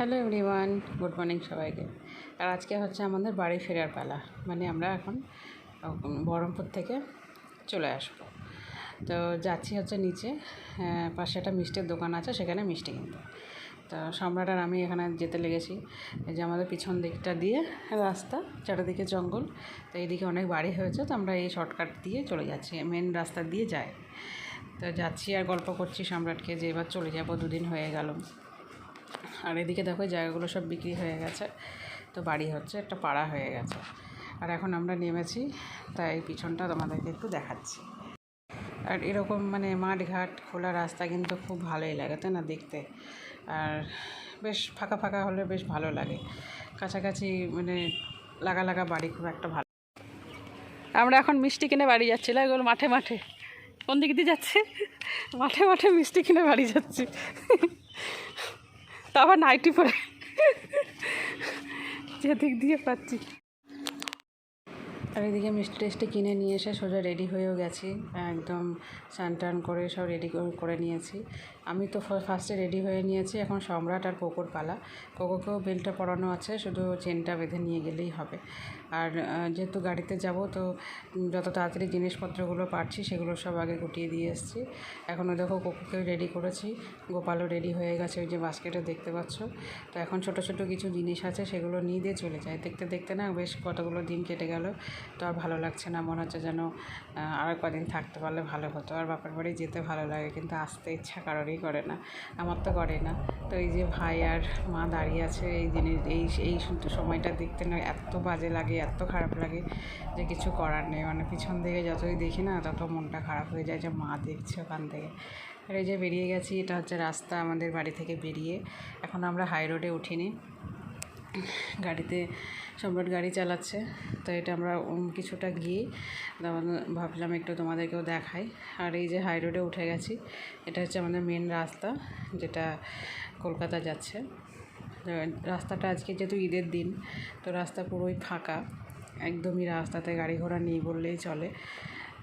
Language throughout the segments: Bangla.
হ্যালো এভরিওয়ান, গুড মর্নিং সবাইকে। আর আজকে হচ্ছে আমাদের বাড়ি ফেরার পালা মানে আমরা এখন বহরমপুর থেকে চলে আসব। তো যাচ্ছি হচ্ছে নিচে পাশে একটা মিষ্টির দোকান আছে, সেখানে মিষ্টি কিনতে তো সম্রাট আর আমি এখানে যেতে লেগেছি, এই যে আমাদের পিছন দিকটা দিয়ে রাস্তা, চারিদিকে জঙ্গল, তো এইদিকে অনেক বাড়ি হয়েছে, তো আমরা এই শর্টকাট দিয়ে চলে যাচ্ছি, মেন রাস্তা দিয়ে যাই তো যাচ্ছি আর গল্প করছি সম্রাটকে যে এবার চলে যাব, দুদিন হয়ে গেল। আর এদিকে দেখো জায়গাগুলো সব বিক্রি হয়ে গেছে। তো বাড়ি হচ্ছে, একটা পাড়া হয়ে গেছে। আর এখন আমরা নেমেছি, তাই পিছনটা তোমাদেরকে একটু দেখাচ্ছি। আর এরকম মানে মাঠঘাট, খোলা রাস্তা কিন্তু খুব ভালোই লাগে, তাই না, দেখতে? আর বেশ ফাঁকা ফাঁকা হলে বেশ ভালো লাগে। কাছাকাছি মানে লাগা লাগা বাড়ি খুব একটা ভালো আমরা এখন মিষ্টি কিনে বাড়ি যাচ্ছি এগুলো মাঠে মাঠে। কোন দিক দিয়ে যাচ্ছে? মাঠে মাঠে মিষ্টি কিনে বাড়ি যাচ্ছি। আবার নাইটি পরে। যেদিক দিয়ে পাচ্ছি। আর এদিকে মিষ্টি টেস্টি কিনে নিয়ে এসে সোজা রেডি হয়েও গেছি। একদম স্নান টান করে সব রেডি করে নিয়েছি। আমি তো ফার্স্টে রেডি হয়ে নিয়েছি এখন সম্রাট আর কোকোর পালা। কোকোকেও বেলটা পরানো আছে, শুধু চেনটা বেঁধে নিয়ে গেলেই হবে। আর যেহেতু গাড়িতে যাব, তো যত তাড়াতাড়ি জিনিসপত্রগুলো পারছি, সেগুলো সব আগে গুটিয়ে দিয়ে এসেছি। এখনও দেখো কোকোকেও রেডি করেছি। গোপালও রেডি হয়ে গেছে, ওই যে বাস্কেটে দেখতে পাচ্ছ। তো এখন ছোট ছোট কিছু জিনিস আছে, সেগুলো নিয়ে দিয়ে চলে যায়। দেখতে দেখতে না বেশ কতগুলো দিন কেটে গেল, তো আর ভালো লাগছে না। মনে হচ্ছে যেন আর কদিন থাকতে পারলে ভালো হতো। আর বাপের বাড়ি যেতে ভালো লাগে, কিন্তু আসতে ইচ্ছা কারোরই করে না। আমার তো করে না। তো এই যে ভাই আর মা দাঁড়িয়ে আছে এই জিনিস এই এই সময়টা দেখতে না এত বাজে লাগে, এত খারাপ লাগে যে কিছু করার নেই। মানে পিছন থেকে যতই দেখি না, তত মনটা খারাপ হয়ে যায় যে মা দেখছে ওখান থেকে। আর এই যে বেরিয়ে গেছি, এটা হচ্ছে রাস্তা আমাদের বাড়ি থেকে বেরিয়ে। এখন আমরা হাই রোডে উঠিনি। গাড়িতে, সম্রাট গাড়ি চালাচ্ছে। তো এটা আমরা কিছুটা গিয়ে ভাবলাম একটু তোমাদেরকেও দেখাই। আর এই যে হাই রোডে উঠে গেছি, এটা হচ্ছে আমাদের মেন রাস্তা যেটা কলকাতা যাচ্ছে। রাস্তাটা আজকে যেহেতু ঈদের দিন, তো রাস্তা পুরোই ফাঁকা। একদমই রাস্তাতে গাড়ি ঘোড়া নেই বললেই চলে।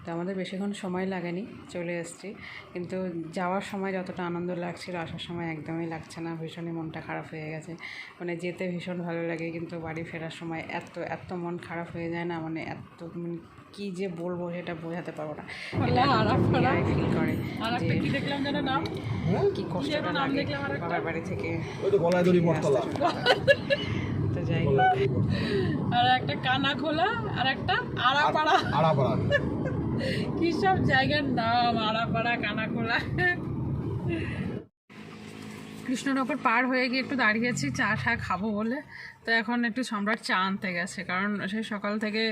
তো আমাদের বেশিক্ষণ সময় লাগেনি চলে এসেছি। কিন্তু যাওয়ার সময় যতটা আনন্দ লাগছিল আসার সময় একদমই লাগছে না। ভীষণই মনটা খারাপ হয়ে গেছে। মানে যেতে ভীষণ ভালো লাগে কিন্তু বাড়ি ফেরার সময় এত এত মন খারাপ হয়ে যায় না মানে এত মানে কী যে বলব সেটা বোঝাতে পারব না। ফিল করে যে কি দেখলাম যেন কষ্টটা লাগে। বাবার বাড়ি থেকে তো গলায় দড়ি বটতলা। তো যাই আর একটা কানা খোলা আর একটা আড়াপাড়া আড়াপাড়া কি সব জায়গার নাম আড়াপাড়া কানা খোলা কৃষ্ণনগর পার হয়ে গিয়ে একটু দাঁড়িয়েছি, চা টা খাব বলে। তো এখন একটু সম্রাট চা আনতে গেছে, কারণ সে সকাল থেকে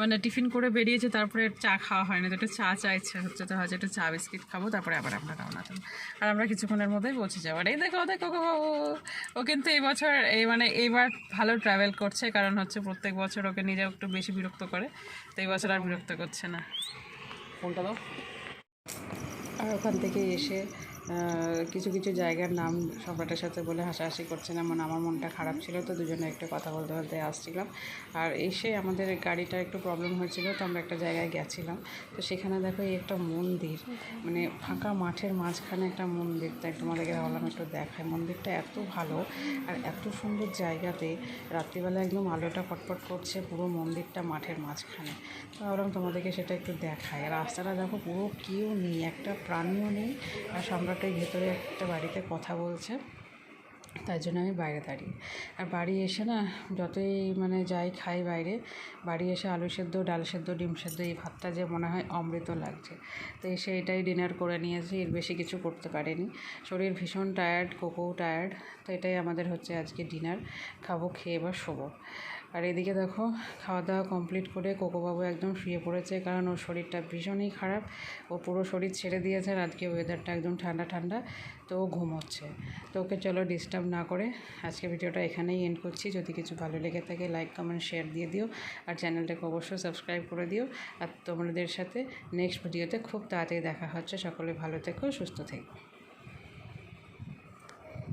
মানে টিফিন করে বেরিয়েছে, তারপরে চা খাওয়া হয়নি। তো একটু চা চা ইচ্ছে হচ্ছে, তো হয়তো একটু চা বিস্কিট খাব, তারপরে আবার আমরা রওনা দেবো। আর আমরা কিছুক্ষণের মধ্যেই পৌঁছে যাব। আর এই দেখো দেখো বাবু ও কিন্তু এই বছর এই মানে এইবার ভালো ট্রাভেল করছে, কারণ হচ্ছে প্রত্যেক বছর ওকে নিজে একটু বেশি বিরক্ত করে। তো এই বছর আর বিরক্ত করছে না। কোনটা দাও। আর ওখান থেকে এসে কিছু কিছু জায়গার নাম সম্রাটের সাথে বলে হাসাহাসি করছে না মানে আমার মনটা খারাপ ছিল, তো দুজনে একটু কথা বলতে বলতে আসছিলাম। আর এসে আমাদের গাড়িটার একটু প্রবলেম হয়েছিল, তো আমরা একটা জায়গায় গেছিলাম। তো সেখানে দেখো এই একটা মন্দির মানে ফাঁকা মাঠের মাঝখানে একটা মন্দির তাই তোমাদেরকে ভাবলাম একটু দেখায় মন্দিরটা এত ভালো আর এত সুন্দর জায়গাতে রাত্রিবেলা একদম আলোটা ফটফট করছে পুরো মন্দিরটা মাঠের মাঝখানে। তো ভাবলাম তোমাদেরকে সেটা একটু দেখায় রাস্তাটা দেখো পুরো কেউ নেই, একটা প্রাণীও নেই, আর সম্রাটের ভেতরে একটা বাড়িতে কথা বলছে তাই জন্য আমি বাইরে দাঁড়িয়ে। আর বাড়ি এসে না যতই মানে যাই খাই বাইরে, বাড়ি এসে আলু সেদ্ধ, ডাল সেদ্ধ, ডিম সেদ্ধ, এই ভাতটা যে মনে হয় অমৃত লাগছে। তো এসে এটাই ডিনার করে নিয়েছি, এর বেশি কিছু করতে পারিনি। শরীর ভীষণ টায়ার্ড কোকো টায়ার্ড তো এটাই আমাদের হচ্ছে আজকে ডিনার খাব, খেয়ে এবার শোবো। আর এদিকে দেখো খাওয়া দাওয়া কমপ্লিট করে কোকোবাবু একদম শুয়ে পড়েছে কারণ ওর শরীরটা ভীষণই খারাপ। ও পুরো শরীর ছেড়ে দিয়েছে আর আজকে ওয়েদারটা একদম ঠান্ডা ঠান্ডা তো ও ঘুমোচ্ছে। তো ওকে চলো ডিস্টার্ব না করে আজকে ভিডিওটা এখানেই এন্ড করছি। যদি কিছু ভালো লেগে থাকে লাইক কমেন্ট শেয়ার দিয়ে দিও আর চ্যানেলটাকে অবশ্যই সাবস্ক্রাইব করে দিও। আর তোমাদের সাথে নেক্সট ভিডিওতে খুব তাড়াতাড়ি দেখা হচ্ছে। সকলে ভালো থেকো, সুস্থ থেকো।